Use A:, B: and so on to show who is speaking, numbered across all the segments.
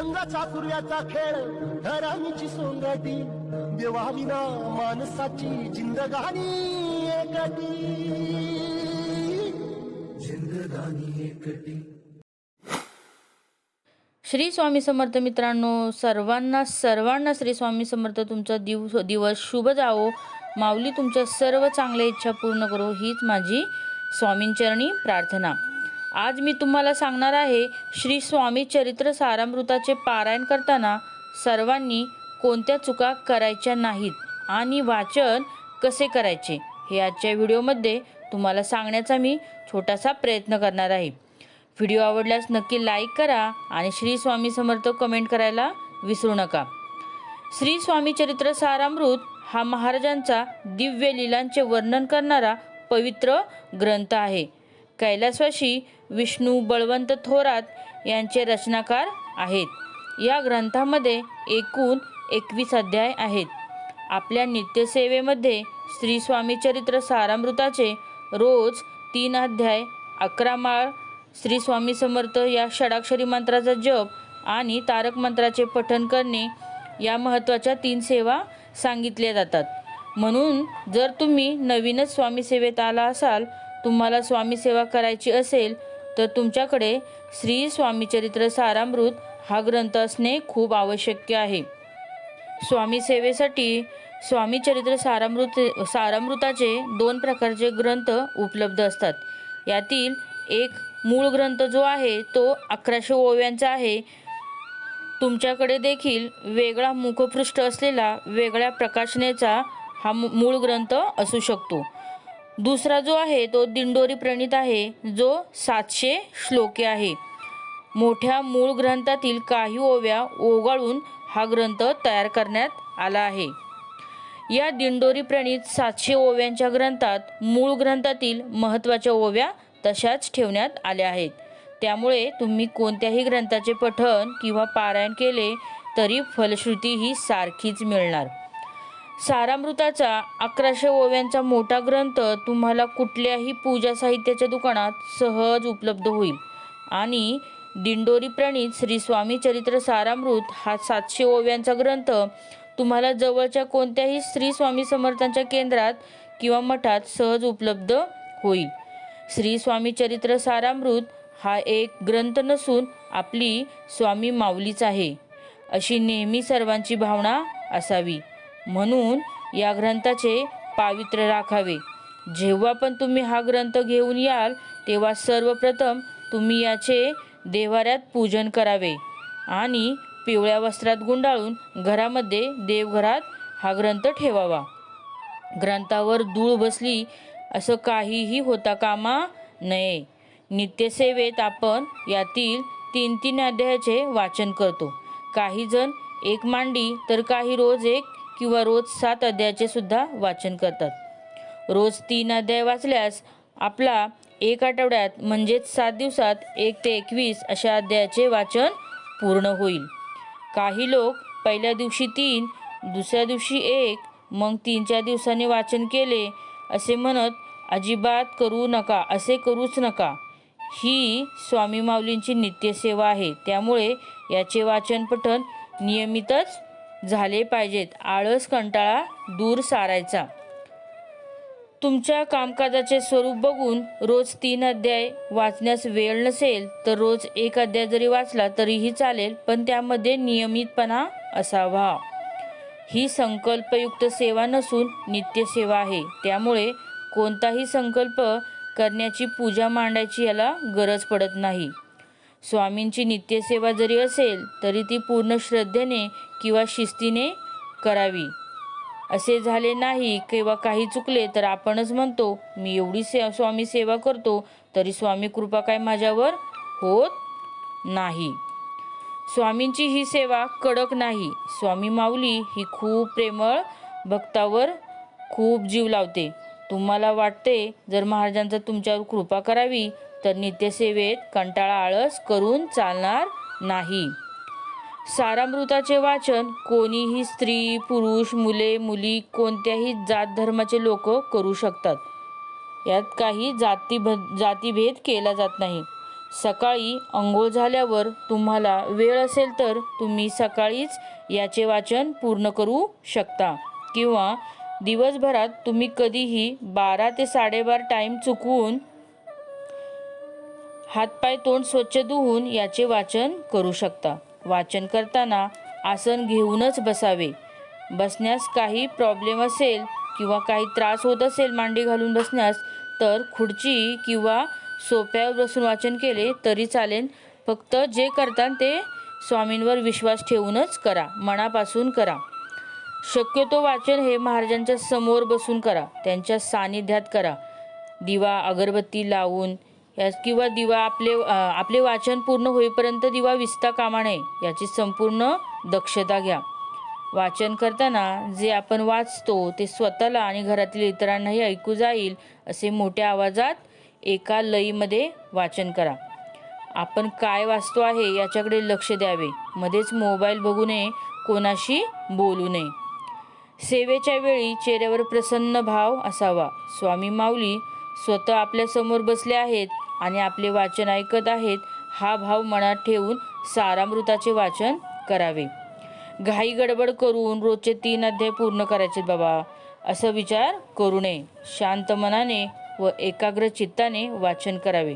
A: जंगा चातुर्याचा खेळ धरामीची सोंगाटी. देवाविना माणसाची जिंदगानी एकटी. जिंदगानी एकटी.
B: श्री स्वामी समर्थ मित्रांनो सर्वांना सर्वांना श्री स्वामी समर्थ तुमचा दिवस दिवस शुभ जावो. माऊली तुमच्या सर्व चांगल्या इच्छा पूर्ण करो. हीच माझी स्वामींचरणी प्रार्थना. आज मी तुम्हाला सांगणार आहे श्री स्वामी चरित्र सारामृताचे पारायण करताना सर्वांनी कोणत्या चुका करायच्या नाहीत आणि वाचन कसे करायचे हे आजच्या व्हिडिओमध्ये तुम्हाला सांगण्याचा मी छोटासा प्रयत्न करणार आहे. व्हिडिओ आवडल्यास नक्की लाईक करा आणि श्री स्वामी समर्थ कमेंट करायला विसरू नका. श्री स्वामी चरित्र सारामृत हा महाराजांचा दिव्य लीलांचे वर्णन करणारा पवित्र ग्रंथ आहे. कैलासवाशी विष्णू बळवंत थोरात यांचे रचनाकार आहेत. या ग्रंथामध्ये एकूण एकवीस अध्याय आहेत. आपल्या नित्यसेवेमध्ये श्री स्वामी चरित्र सारामृताचे रोज तीन अध्याय अकरा माळ श्री स्वामी समर्थ या षडाक्षरी मंत्राचा जप आणि तारक मंत्राचे पठण करणे या महत्त्वाच्या तीन सेवा सांगितल्या जातात. म्हणून जर तुम्ही नवीनच स्वामी सेवेत आला असाल तुम्हाला स्वामी सेवा करायची असेल तर तुमच्याकडे श्री स्वामी चरित्र सारामृत हा ग्रंथ असणे खूप आवश्यक आहे. स्वामी सेवेसाठी स्वामी चरित्र सारामृत सारामृताचे दोन प्रकारचे ग्रंथ उपलब्ध असतात. यातील एक मूळ ग्रंथ जो आहे तो अकराशे ओव्यांचा आहे. तुमच्याकडे देखील वेगळा मुखपृष्ठ असलेला वेगळ्या प्रकाशनेचा हा मू- मूळ ग्रंथ असू शकतो. दुसरा जो आहे तो दिंडोरी प्रणित आहे जो सातशे श्लोके आहे. मोठ्या मूळ ग्रंथातील काही ओव्या ओगाळून हा ग्रंथ तयार करण्यात आला आहे. या दिंडोरी प्रणित सातशे ओव्यांच्या ग्रंथात मूळ ग्रंथातील महत्त्वाच्या ओव्या तशाच ठेवण्यात आल्या आहेत. त्यामुळे तुम्ही कोणत्याही ग्रंथाचे पठण किंवा पारायण केले तरी फलश्रुती ही सारखीच मिळणार. सारामृताचा अकराशे ओव्यांचा मोठा ग्रंथ तुम्हाला कुठल्याही पूजा साहित्याच्या दुकानात सहज उपलब्ध होईल. आणि दिंडोरी प्रणित श्री स्वामी चरित्र सारामृत हा सातशे ओव्यांचा ग्रंथ तुम्हाला जवळच्या कोणत्याही श्री स्वामी समर्थांच्या केंद्रात किंवा मठात सहज उपलब्ध होईल. श्री स्वामी चरित्र सारामृत हा एक ग्रंथ नसून आपली स्वामी माऊलीच आहे. अशी नेहमी सर्वांची भावना असावी. म्हणून या ग्रंथाचे पावित्र्य राखावे. जेव्हा पण तुम्ही हा ग्रंथ घेऊन याल तेव्हा सर्वप्रथम तुम्ही याचे देवाऱ्यात पूजन करावे आणि पिवळ्या वस्त्रात गुंडाळून घरामध्ये देवघरात हा ग्रंथ ठेवावा. ग्रंथावर धूळ बसली असं काहीही होता कामा नये. नित्यसेवेत आपण यातील तीन तीन अध्यायाचे वाचन करतो. काही जण एक मांडी तर काही रोज एक किंवा रोज सात अध्यायाचे सुद्धा वाचन करतात. रोज तीन अध्याय वाचल्यास आपला एक आठवड्यात म्हणजेच सात दिवसात एक ते एकवीस अशा अध्यायाचे वाचन पूर्ण होईल. काही लोक पहिल्या दिवशी तीन दुसऱ्या दिवशी एक मग तीन चार दिवसांनी वाचन केले असे म्हणत अजिबात करू नका असे करूच नका. ही स्वामी माऊलींची नित्यसेवा आहे. त्यामुळे याचे वाचन पठण नियमितच झाले पाहिजेत. आळस कंटाळा दूर सारायचा. तुमच्या कामकाजाचे स्वरूप बघून रोज तीन अध्याय वाचण्यास वेळ नसेल तर रोज एक अध्याय जरी वाचला तरीही चालेल पण त्यामध्ये नियमितपणा असावा. ही संकल्पयुक्त सेवा नसून नित्यसेवा आहे. त्यामुळे कोणताही संकल्प करण्याची पूजा मांडायची याला गरज पडत नाही. स्वामींची नित्यसेवा जरी असेल तरी ती पूर्ण श्रद्धेने किंवा शिस्तीने करावी. असे झाले नाही किंवा काही चुकले तर आपणच म्हणतो मी एवढी से स्वामी सेवा करतो तरी स्वामी कृपा काय माझ्यावर होत नाही. स्वामींची ही सेवा कडक नाही. स्वामी माऊली ही खूप प्रेमळ भक्तावर खूप जीव लावते. तुम्हाला वाटते जर महाराजांचा तुमच्यावर कृपा करावी तर नित्यसेवेत कंटाळा आळस करून चालणार नाही. सारामृताचे वाचन कोणीही स्त्री पुरुष मुले मुली कोणत्याही जात धर्माचे लोक करू शकतात. यात काही जाती जातीभेद केला जात नाही. सकाळी अंघोळ झाल्यावर तुम्हाला वेळ असेल तर तुम्ही सकाळीच याचे वाचन पूर्ण करू शकता किंवा दिवसभरात तुम्ही कधीही बारा ते साडेबार टाईम चुकवून हातपाय तोंड स्वच्छ धुवून याचे वाचन करू शकता. वाचन करताना आसन घेऊनच बसावे. बसण्यास काही प्रॉब्लेम असेल किंवा काही त्रास होत असेल मांडी घालून बसण्यास तर खुर्ची किंवा सोप्यावर बसून वाचन केले तरी चालेल. फक्त जे करतात ते स्वामींवर विश्वास ठेवूनच करा. मनापासून करा. शक्यतो वाचन हे महाराजांच्या समोर बसून करा. त्यांच्या सानिध्यात करा. दिवा अगरबत्ती लावून किंवा दिवा आपले आपले वाचन पूर्ण होईपर्यंत दिवा विसता कामा नये याची संपूर्ण दक्षता घ्या. वाचन करताना जे आपण वाचतो ते स्वतःला आणि घरातील इतरांनाही ऐकू जाईल असे मोठ्या आवाजात एका लईमध्ये वाचन करा. आपण काय वाचतो आहे याच्याकडे लक्ष द्यावे. मध्येच मोबाईल बघू नये कोणाशी बोलू नये. सेवेच्या वेळी चेहऱ्यावर प्रसन्न भाव असावा. स्वामी माऊली स्वतः आपल्यासमोर बसले आहेत आणि आपले वाचन ऐकत आहेत हा भाव मनात ठेवून सारामृताचे वाचन करावे. घाई गडबड करून रोजचे तीन अध्याय पूर्ण करायचे बाबा असा विचार करू नये. शांत मनाने व एकाग्र चित्ताने वाचन करावे.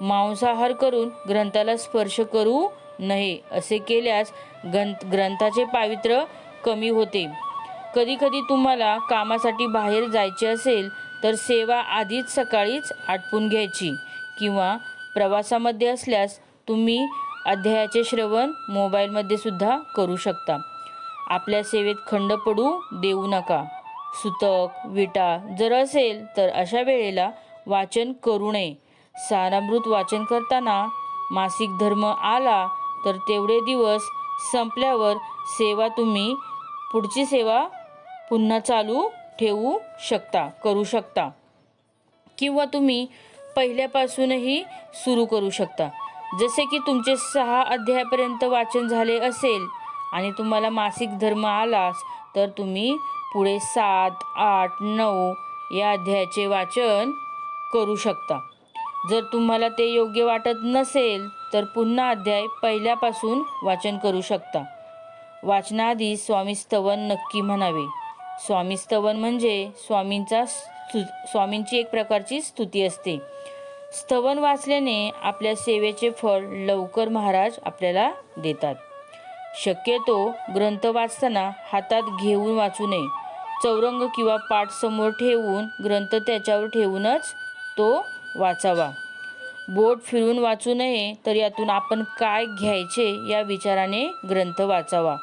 B: मांसाहार करून ग्रंथाला स्पर्श करू नये असे केल्यास ग्रंथ ग्रंथाचे पावित्र्य कमी होते. कधीकधी तुम्हाला कामासाठी बाहेर जायचे असेल तर सेवा आधीच सकाळीच आटपून घ्यायची. किंवा प्रवासामध्ये असल्यास तुम्ही अध्यायाचे श्रवण मोबाईलमध्ये सुद्धा करू शकता. आपल्या सेवेत खंड पडू देऊ नका. सुतक विटा जर असेल तर अशा वेळेला वाचन करू नये. सारामृत वाचन करताना मासिक धर्म आला तर तेवढे दिवस संपल्यावर सेवा तुम्ही पुढची सेवा पुन्हा चालू ठेवू शकता करू शकता. किंवा तुम्ही पहिल्यापासूनही सुरू करू शकता. जसे की तुमचे सहा अध्यायापर्यंत वाचन झाले असेल आणि तुम्हाला मासिक धर्म आलाच तर तुम्ही पुढे सात आठ नऊ या अध्यायाचे वाचन करू शकता. जर तुम्हाला ते योग्य वाटत नसेल तर पुन्हा अध्याय पहिल्यापासून वाचन करू शकता. वाचनाआधी स्वामी स्तवन नक्की म्हणावे. स्वामी स्तवन म्हणजे स्वामींचा स्तु स्वामींची एक प्रकारची स्तुती असते. स्तवन वाचल्याने आपल्या सेवेचे फळ लवकर महाराज आपल्याला देतात. शक्यतो ग्रंथ वाचताना हातात घेऊन वाचू नये. चौरंग किंवा पाठ समोर ठेवून ग्रंथ त्याच्यावर ठेवूनच तो वाचावा. बोट फिरून वाचू नये तर यातून आपण काय घ्यायचे या विचाराने ग्रंथ वाचावा.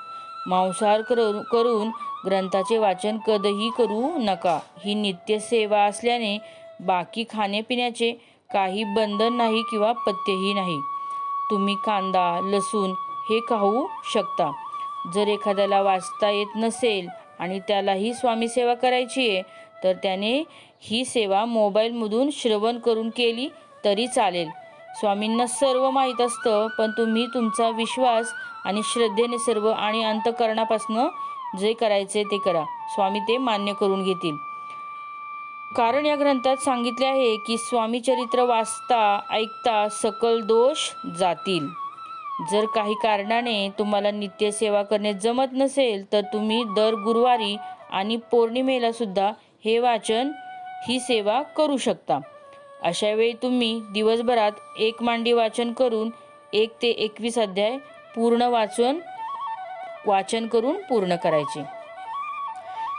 B: मांसाहार करून करून ग्रंथाचे वाचन कधीही करू नका. ही नित्य सेवा असल्याने बाकी खाण्यापिण्याचे काही बंधन नाही किंवा पथ्यही नाही. तुम्ही कांदा लसूण हे खाऊ शकता. जर एखाद्याला वाचता येत नसेल आणि त्यालाही स्वामी सेवा करायची आहे तर त्याने ही सेवा मोबाईलमधून श्रवण करून केली तरी चालेल. स्वामींना सर्व माहीत असतं पण तुम्ही तुमचा विश्वास आणि श्रद्धेने सर्व आणि अंतकरणापासनं जे करायचे ते करा. स्वामी ते मान्य करून घेतील. कारण या ग्रंथात सांगितले आहे की स्वामी चरित्र वाचता ऐकता सकल दोष जातील. जर काही कारणाने तुम्हाला नित्य सेवा करणे जमत नसेल तर तुम्ही दर गुरुवारी आणि पौर्णिमेला सुद्धा हे वाचन ही सेवा करू शकता. अशा वेळी तुम्ही दिवसभरात एक मांडी वाचन करून एक ते एकवीस अध्याय पूर्ण वाचन वाचन करून पूर्ण करायचे.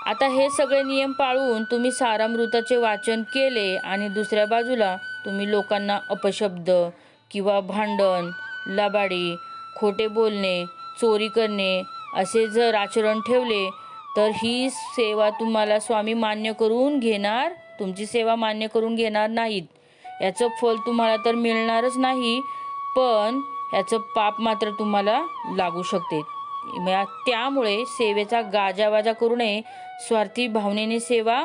B: आता हे सगळे नियम पाळून तुम्ही सारामृताचे वाचन केले आणि दुसऱ्या बाजूला तुम्ही लोकांना अपशब्द किंवा भांडण लबाडी खोटे बोलणे चोरी करणे असे जर आचरण ठेवले तर ही सेवा तुम्हाला स्वामी मान्य करून घेणार? तुमची सेवा मान्य करून घेणार नाहीत. याचं फल तुम्हाला तर मिळणारच नाही पण याचं पाप मात्र तुम्हाला लागू शकते. त्यामुळे सेवेचा गाजावाजा करू नये स्वार्थी भावनेने सेवा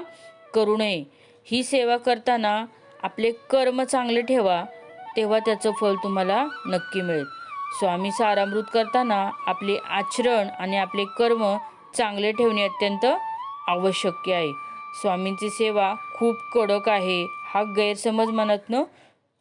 B: करू नये. ही सेवा करताना आपले कर्म चांगले ठेवा तेव्हा त्याचं फल तुम्हाला नक्की मिळेल. स्वामी सारामृत करताना आपले आचरण आणि आपले कर्म चांगले ठेवणे अत्यंत आवश्यक आहे. स्वामींची सेवा खूप कडक आहे. हा गैरसमज मनातनं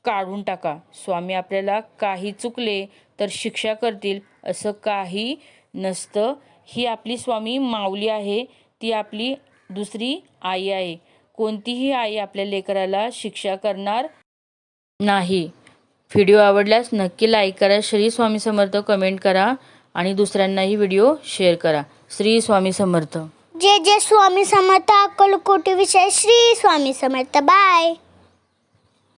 B: काढून टाका. स्वामी आपल्याला काही चुकले तर शिक्षा करतील असं काही नसतं. ही आपली स्वामी माऊली आहे. ती आपली दुसरी आई आहे. कोणतीही आई आपल्या लेकराला शिक्षा करणार नाही. व्हिडिओ आवडल्यास नक्की लाईक करा. श्री स्वामी समर्थ कमेंट करा आणि दुसऱ्यांनाही व्हिडिओ शेअर करा. श्री स्वामी समर्थ.
C: जे जे स्वामी समर्थ. अक्कलकोटी विषय. श्री स्वामी समर्थ. बाय